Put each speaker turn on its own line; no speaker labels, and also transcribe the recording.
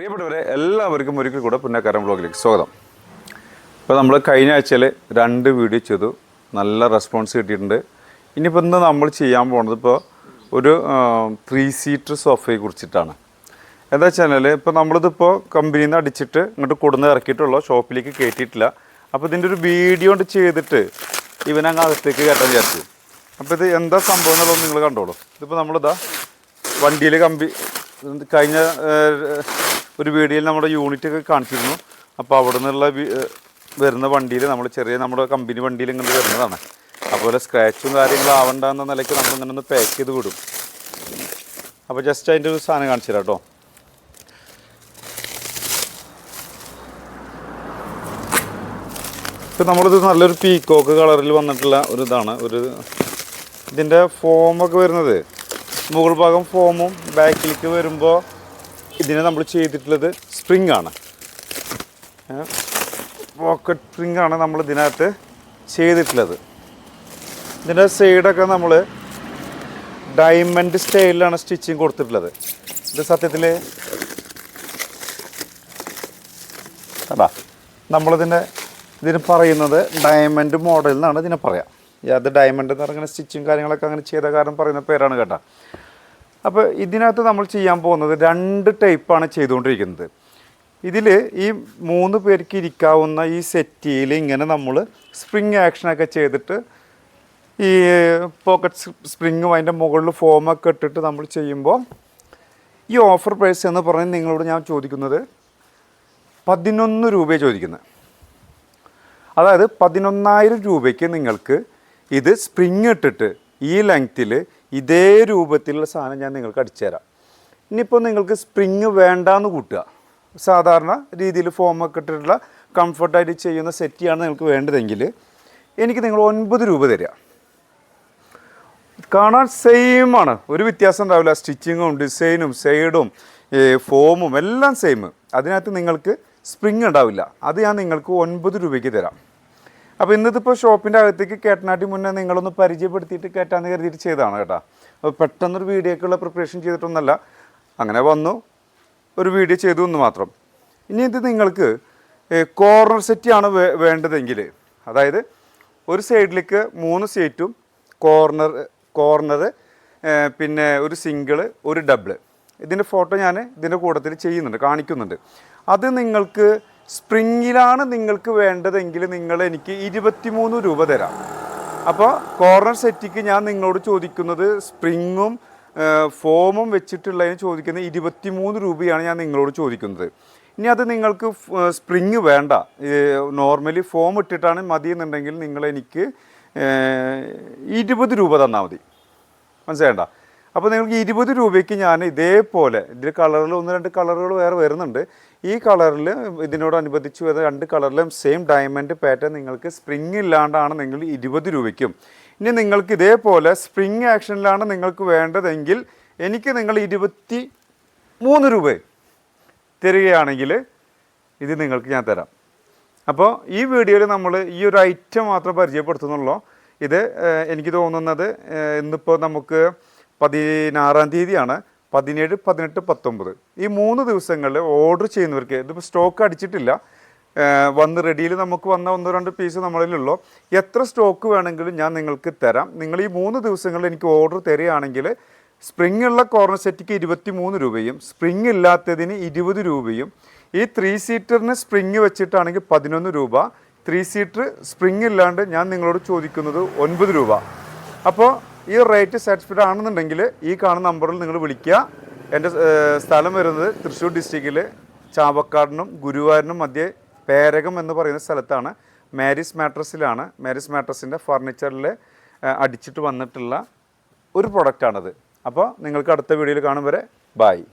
പ്രിയപ്പെട്ടവരെ എല്ലാവർക്കും ഒരിക്കൽ കൂടെ പുന്നക്കാരൻ ബ്ലോഗിലേക്ക് സ്വാഗതം. ഇപ്പോൾ നമ്മൾ കഴിഞ്ഞ ആഴ്ചയിൽ രണ്ട് വീഡിയോ ചെയ്തു. നല്ല റെസ്പോൺസ് കിട്ടിയിട്ടുണ്ട്. ഇനിയിപ്പോൾ ഇന്ന് നമ്മൾ ചെയ്യാൻ പോകുന്നത് ഇപ്പോൾ ഒരു ത്രീ സീറ്റർ സോഫയെ കുറിച്ചിട്ടാണ്. എന്താ വെച്ചാൽ ഇപ്പോൾ നമ്മളിതിപ്പോൾ കമ്പനിയിൽ നിന്ന് അടിച്ചിട്ട് ഇങ്ങോട്ട് കൊടുന്ന് ഇറക്കിയിട്ടുള്ളൂ. ഷോപ്പിലേക്ക് കയറ്റിയിട്ടില്ല അപ്പോൾ ഇതിന്റെ ഒരു വീഡിയോ കൊണ്ട് ചെയ്തിട്ട് ഇവനങ്ങ് അകത്തേക്ക് കയറ്റാൻ വിചാരിച്ചു. അപ്പോൾ ഇത് എന്താ സംഭവം എന്നുള്ളത് നിങ്ങൾ കണ്ടോളൂ. ഇതിപ്പോൾ നമ്മളിതാ വണ്ടിയിൽ കമ്പി കഴിഞ്ഞ ഒരു വീഡിയോയിൽ നമ്മുടെ യൂണിറ്റ് ഒക്കെ കാണിച്ചിരുന്നു. അപ്പോൾ അവിടെ നിന്നുള്ള വരുന്ന വണ്ടിയിൽ നമ്മൾ ചെറിയ നമ്മുടെ കമ്പനി വണ്ടിയിൽ ഇങ്ങനെ വരുന്നതാണ്. അതുപോലെ സ്ക്രാച്ചും കാര്യങ്ങളും ആവണ്ട എന്ന നിലയ്ക്ക് നമ്മൾ ഇങ്ങനെ ഒന്ന് പാക്ക് ചെയ്ത് വിടും. അപ്പോൾ ജസ്റ്റ് അതിന്റെ ഒരു സാധനം കാണിച്ചു തരാം കേട്ടോ. ഇപ്പം നമ്മളിത് നല്ലൊരു പീക്കോക്ക് കളറിൽ വന്നിട്ടുള്ള ഒരു ഇതാണ്. ഒരു ഇതിന്റെ ഫോമൊക്കെ വരുന്നത്. മുകൾ ഭാഗം ഫോമും ബാക്കിലേക്ക് വരുമ്പോൾ ഇതിനെ നമ്മൾ ചെയ്തിട്ടുള്ളത് സ്പ്രിങ് ആണ്. പോക്കറ്റ് സ്പ്രിങ് ആണ് നമ്മൾ ഇതിനകത്ത് ചെയ്തിട്ടുള്ളത്. ഇതിന്റെ സൈഡൊക്കെ നമ്മൾ ഡയമണ്ട് സ്റ്റൈലിലാണ് സ്റ്റിച്ചിങ് കൊടുത്തിട്ടുള്ളത്. ഇത് സത്യത്തിൽ അതാ നമ്മളിതിന്റെ ഇതിന് പറയുന്നത് ഡയമണ്ട് മോഡൽ എന്നാണ് ഇതിനെ പറയാം. അത് ഡയമണ്ട് എന്ന് പറഞ്ഞാൽ സ്റ്റിച്ചും കാര്യങ്ങളൊക്കെ അങ്ങനെ ചെയ്ത കാരണം പറയുന്ന പേരാണ് കേട്ടോ. അപ്പോൾ ഇതിനകത്ത് നമ്മൾ ചെയ്യാൻ പോകുന്നത് രണ്ട് ടൈപ്പാണ് ചെയ്തുകൊണ്ടിരിക്കുന്നത്. ഇതിൽ ഈ മൂന്ന് പേർക്ക് ഇരിക്കാവുന്ന ഈ സെറ്റിയിൽ ഇങ്ങനെ നമ്മൾ സ്പ്രിങ് ആക്ഷനൊക്കെ ചെയ്തിട്ട് ഈ പോക്കറ്റ് സ്പ്രിങ്ങും അതിന്റെ മുകളിൽ ഫോമൊക്കെ ഇട്ടിട്ട് നമ്മൾ ചെയ്യുമ്പോൾ ഈ ഓഫർ പ്രൈസ് എന്ന് പറഞ്ഞ് നിങ്ങളോട് ഞാൻ ചോദിക്കുന്നത് പതിനൊന്ന് രൂപയെ ചോദിക്കുന്നത്. അതായത് പതിനൊന്നായിരം രൂപയ്ക്ക് നിങ്ങൾക്ക് ഇത് സ്പ്രിങ് ഇട്ടിട്ട് ഈ ലെങ്ത്തിൽ ഇതേ രൂപത്തിലുള്ള സാധനം ഞാൻ നിങ്ങൾക്ക് അടിച്ചു തരാം. ഇനിയിപ്പോൾ നിങ്ങൾക്ക് സ്പ്രിങ് വേണ്ടാന്ന് കൂട്ടുക. സാധാരണ രീതിയിൽ ഫോമൊക്കെ ഇട്ടിട്ടുള്ള കംഫർട്ടായിട്ട് ചെയ്യുന്ന സെറ്റിയാണ് നിങ്ങൾക്ക് വേണ്ടതെങ്കിൽ എനിക്ക് നിങ്ങൾ ഒൻപത് രൂപ തരിക. കാണാൻ സെയിം ആണ്. ഒരു വ്യത്യാസം ഉണ്ടാവില്ല. സ്റ്റിച്ചിങ്ങും ഡിസൈനും സൈഡും ഫോമും എല്ലാം സെയിം അതിനകത്ത് നിങ്ങൾക്ക് സ്പ്രിങ് ഉണ്ടാവില്ല. അത് ഞാൻ നിങ്ങൾക്ക് ഒൻപത് രൂപയ്ക്ക് തരാം. അപ്പോൾ ഇന്നത്തിപ്പോൾ ഷോപ്പിന്റെ അകത്തേക്ക് കേട്ടനാട്ടി മുന്നേ നിങ്ങളൊന്ന് പരിചയപ്പെടുത്തിയിട്ട് കയറ്റാന്ന് കരുതിയിട്ട് ചെയ്തതാണ് കേട്ടോ. അപ്പോൾ പെട്ടെന്നൊരു വീഡിയോക്കുള്ള പ്രിപ്പറേഷൻ ചെയ്തിട്ടൊന്നല്ല. അങ്ങനെ വന്നു. ഒരു വീഡിയോ ചെയ്തു എന്ന് മാത്രം. ഇനി ഇത് നിങ്ങൾക്ക് കോർണർ സെറ്റിയാണ് വേ- വേണ്ടതെങ്കിൽ അതായത് ഒരു സൈഡിലേക്ക് മൂന്ന് സീറ്റും കോർണർ കോർണർ പിന്നെ ഒരു സിംഗിൾ ഒരു ഡബിൾ ഇതിന്റെ ഫോട്ടോ ഞാൻ ഇതിന്റെ കൂട്ടത്തിൽ ചെയ്യുന്നുണ്ട് കാണിക്കുന്നുണ്ട്. അത് നിങ്ങൾക്ക് സ്പ്രിങ്ങിലാണ് നിങ്ങൾക്ക് വേണ്ടതെങ്കിൽ നിങ്ങൾ എനിക്ക് ഇരുപത്തിമൂന്ന് രൂപ തരാം. അപ്പോൾ കോർണർ സെറ്റിക്ക് ഞാൻ നിങ്ങളോട് ചോദിക്കുന്നത് സ്പ്രിങ്ങും ഫോമും വെച്ചിട്ടുള്ളതിന് ചോദിക്കുന്നത് ഇരുപത്തിമൂന്ന് രൂപയാണ് ഞാൻ നിങ്ങളോട് ചോദിക്കുന്നത്. ഇനി അത് നിങ്ങൾക്ക് സ്പ്രിങ് വേണ്ട. നോർമലി ഫോം ഇട്ടിട്ടാണ് മതി എന്നുണ്ടെങ്കിൽ നിങ്ങൾ എനിക്ക് ഇരുപത് രൂപ തന്നാൽ മതി. മനസ്സിലായണ്ട? അപ്പോൾ നിങ്ങൾക്ക് ഇരുപത് രൂപയ്ക്ക് ഞാൻ ഇതേപോലെ ഇതിൽ കളറിൽ ഒന്ന് രണ്ട് കളറുകൾ വേറെ വരുന്നുണ്ട്. ഈ കളറിൽ ഇതിനോടനുബന്ധിച്ച് വരുന്ന രണ്ട് കളറിലും സെയിം ഡയമണ്ട് പാറ്റേൺ നിങ്ങൾക്ക് സ്പ്രിങ് ഇല്ലാണ്ടാണ് നിങ്ങൾ ഇരുപത് രൂപയ്ക്കും. ഇനി നിങ്ങൾക്ക് ഇതേപോലെ സ്പ്രിങ് ആക്ഷനിലാണ് നിങ്ങൾക്ക് വേണ്ടതെങ്കിൽ എനിക്ക് നിങ്ങൾ ഇരുപത്തി മൂന്ന് രൂപ തരികയാണെങ്കിൽ ഇത് നിങ്ങൾക്ക് ഞാൻ തരാം. അപ്പോൾ ഈ വീഡിയോയിൽ നമ്മൾ ഈ ഒരു ഐറ്റം മാത്രം പരിചയപ്പെടുത്തുന്നുള്ളൂ. ഇത് എനിക്ക് തോന്നുന്നത് ഇന്നിപ്പോൾ നമുക്ക് പതിനാറാം തീയതിയാണ്. പതിനേഴ് പതിനെട്ട് പത്തൊമ്പത്. ഈ മൂന്ന് ദിവസങ്ങളിൽ ഓർഡർ ചെയ്യുന്നവർക്ക് ഇതിപ്പോൾ സ്റ്റോക്ക് അടിച്ചിട്ടില്ല. വന്ന് റെഡിയിൽ നമുക്ക് വന്ന ഒന്നോ രണ്ട് പീസ് നമ്മളിലുള്ളൂ. എത്ര സ്റ്റോക്ക് വേണമെങ്കിലും ഞാൻ നിങ്ങൾക്ക് തരാം. നിങ്ങൾ ഈ മൂന്ന് ദിവസങ്ങളിൽ എനിക്ക് ഓർഡർ തരികയാണെങ്കിൽ സ്പ്രിംഗ് ഉള്ള കോർണർ സെറ്റിക്ക് ഇരുപത്തി മൂന്ന് രൂപയും സ്പ്രിംഗ് ഇല്ലാത്തതിന് ഇരുപത് രൂപയും ഈ ത്രീ സീറ്ററിന് സ്പ്രിംഗ് വെച്ചിട്ടാണെങ്കിൽ പതിനൊന്ന് രൂപ ത്രീ സീറ്റർ സ്പ്രിംഗ് ഇല്ലാണ്ട് ഞാൻ നിങ്ങളോട് ചോദിക്കുന്നത് ഒൻപത് രൂപ. അപ്പോൾ ഈ റേറ്റ് സാറ്റിസ്ഫൈഡ് ആണെന്നുണ്ടെങ്കിൽ ഈ കാണുന്ന നമ്പറിൽ നിങ്ങൾ വിളിക്കുക. എന്റെ സ്ഥലം വരുന്നത് തൃശ്ശൂർ ഡിസ്ട്രിക്റ്റിൽ ചാവക്കാടിനും ഗുരുവായൂരിനും മധ്യേ പേരകം എന്ന് പറയുന്ന സ്ഥലത്താണ്. മാരിസ് മാട്രസിലാണ് മാരിസ് മാട്രസിന്റെ ഫർണിച്ചറിൽ അടിച്ചിട്ട് വന്നിട്ടുള്ള ഒരു പ്രൊഡക്റ്റാണത് അപ്പോൾ നിങ്ങൾക്ക് അടുത്ത വീഡിയോയിൽ കാണും വരെ. ബായ്